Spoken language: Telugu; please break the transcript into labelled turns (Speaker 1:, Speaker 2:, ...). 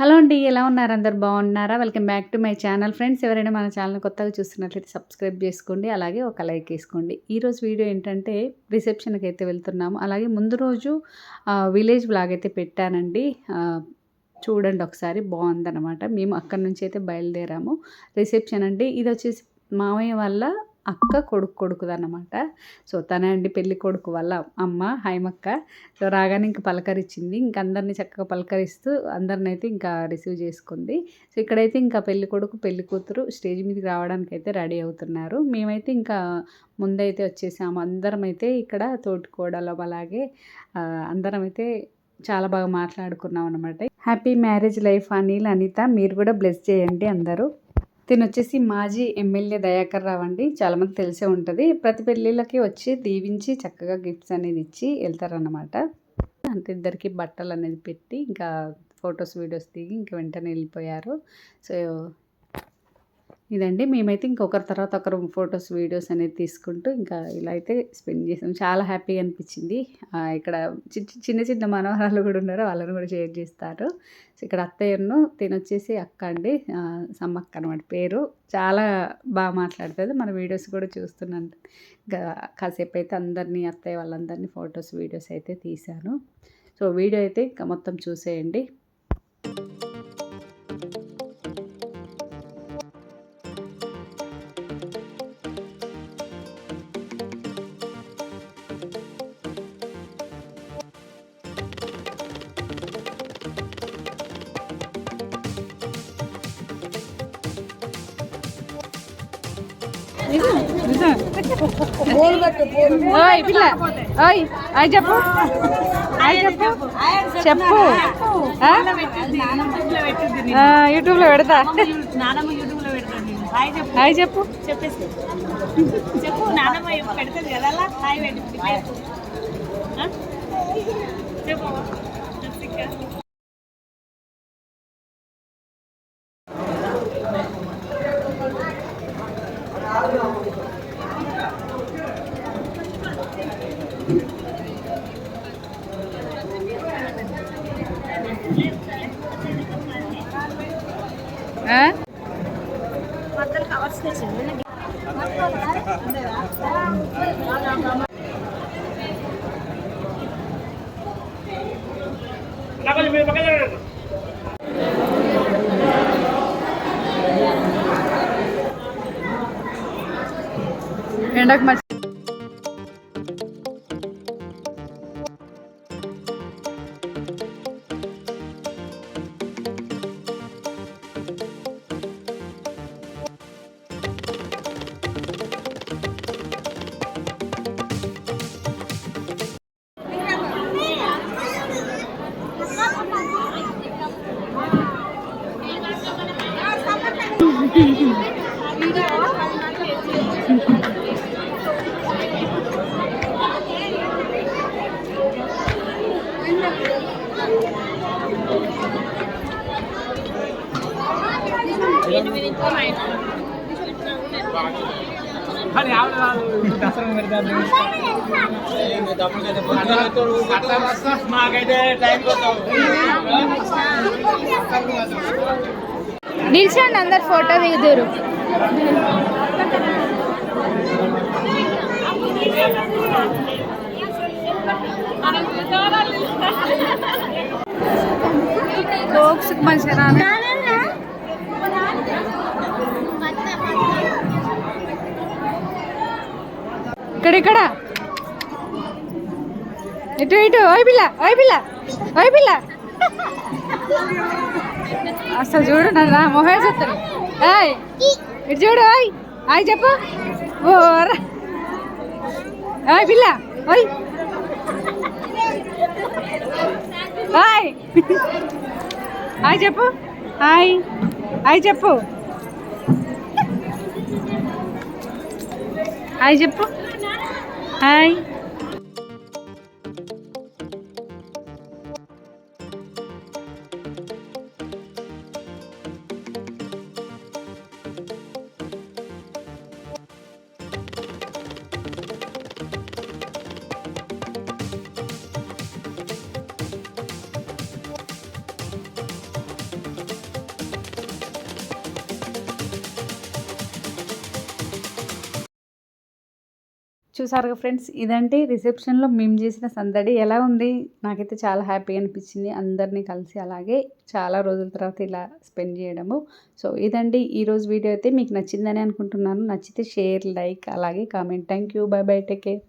Speaker 1: హలో అండి ఎలా ఉన్నారు? అందరు బాగున్నారా? Welcome back to my channel friends. ఎవరైనా మన ఛానల్ కొత్తగా చూస్తున్నట్లయితే సబ్స్క్రైబ్ చేసుకోండి అలాగే ఒక లైక్ వేసుకోండి. ఈరోజు వీడియో ఏంటంటే రిసెప్షన్కి అయితే వెళ్తున్నాము. అలాగే ముందు రోజు విలేజ్ బ్లాగ్ అయితే పెట్టానండి. చూడండి ఒకసారి బాగుందన్నమాట. మేము అక్కడి నుంచి అయితే బయలుదేరాము. రిసెప్షన్ అండి. ఇది వచ్చేసి మామయ్య వల్ల అక్క కొడుకు కొడుకుదన్నమాట. సో తనే అండి పెళ్ళి కొడుకు వాళ్ళ అమ్మ హైమక్క. సో రాగానే ఇంక పలకరించింది ఇంక అందరినీ చక్కగా పలకరిస్తూ అందరిని అయితే ఇంకా రిసీవ్ చేసుకుంది. సో ఇక్కడైతే ఇంకా పెళ్ళి కొడుకు పెళ్ళి కూతురు స్టేజ్ మీదకి రావడానికి అయితే రెడీ అవుతున్నారు. మేమైతే ఇంకా ముందైతే వచ్చేసాము. అందరం అయితే ఇక్కడ తోటికోడలో అలాగే అందరం అయితే చాలా బాగా మాట్లాడుకున్నాం అనమాట happy marriage life Anil Anita మీరు కూడా బ్లెస్ చేయండి అందరూ. తిను వచ్చేసి మాజీ ఎమ్మెల్యే దయాకర్ రావు అండి. చాలామంది తెలిసే ఉంటుంది. ప్రతి పెళ్ళిళ్ళకి వచ్చి దీవించి చక్కగా గిఫ్ట్స్ అనేది ఇచ్చి వెళ్తారన్నమాట. అంటే ఇద్దరికి బట్టలు అనేది పెట్టి ఇంకా ఫొటోస్ వీడియోస్ దిగి ఇంకా వెంటనే వెళ్ళిపోయారు. సో ఇదండి. మేమైతే ఇంకొకరి తర్వాత ఒకరు ఫొటోస్ వీడియోస్ అనేది తీసుకుంటూ ఇంకా ఇలా అయితే స్పెండ్ చేసాం. చాలా హ్యాపీగా అనిపించింది. ఇక్కడ చి- చి- చిన్న చిన్న మనవరాలు కూడా ఉన్నారు. వాళ్ళని కూడా షేర్ చేస్తారు. సో ఇక్కడ అత్తయ్యను తినొచ్చేసి అక్క అండి. సమ్మక్క అనమాట పేరు. చాలా బాగా మాట్లాడుతుంది. మన వీడియోస్ కూడా చూస్తున్నాను. ఇంకా కాసేపు అయితే అందరినీ అత్తయ్య వాళ్ళందరినీ ఫొటోస్ వీడియోస్ అయితే తీశాను. సో వీడియో అయితే ఇంకా మొత్తం చూసేయండి. ఓయ్ పిల్ల. ఓయ్ అయి చెప్పు. అయి చెప్పు. చెప్పు. యూట్యూబ్లో పెడతా.
Speaker 2: హాయ్ చెప్పు. చెప్పేసి చెప్పు. నానమ్మ పెడతాది కదా? హాయ్ పెట్టు మధ్యలో కవర్స్ తెచ్చింది
Speaker 1: ఎండకు మంచి
Speaker 3: నిల్చోండి అందరు ఫోటో దిగుదురు.
Speaker 1: బాక్స్ మంచిగా ఇక్కడ ఇక్కడ. ఇటు ఇటు. ఓయ్ పిల్ల ఓయ్ పిల్ల ఓయ్ పిల్ల. అసలు చూడు నన్ను మొహం ఏయ్ ఇటు చూడు ఓయ్. ఆయ్ చెప్పు. ఓరా ఓయ్ పిల్ల ఓయ్. ఆయ్. ఆయ్ చెప్పు. హాయ్ ఆయ్ చెప్పు. ఆయ్ చెప్పు. హాయ్ చూసారుగా ఫ్రెండ్స్? ఇదంటే రిసెప్షన్లో మేము చేసిన సందడి. ఎలా ఉంది? నాకైతే చాలా హ్యాపీ అనిపించింది. అందరినీ కలిసి అలాగే చాలా రోజుల తర్వాత ఇలా స్పెండ్ చేయడము. సో ఇదండి ఈరోజు వీడియో అయితే. మీకు నచ్చిందని అనుకుంటున్నాను. నచ్చితే షేర్ లైక్ అలాగే comment. Thank you bye bye take care.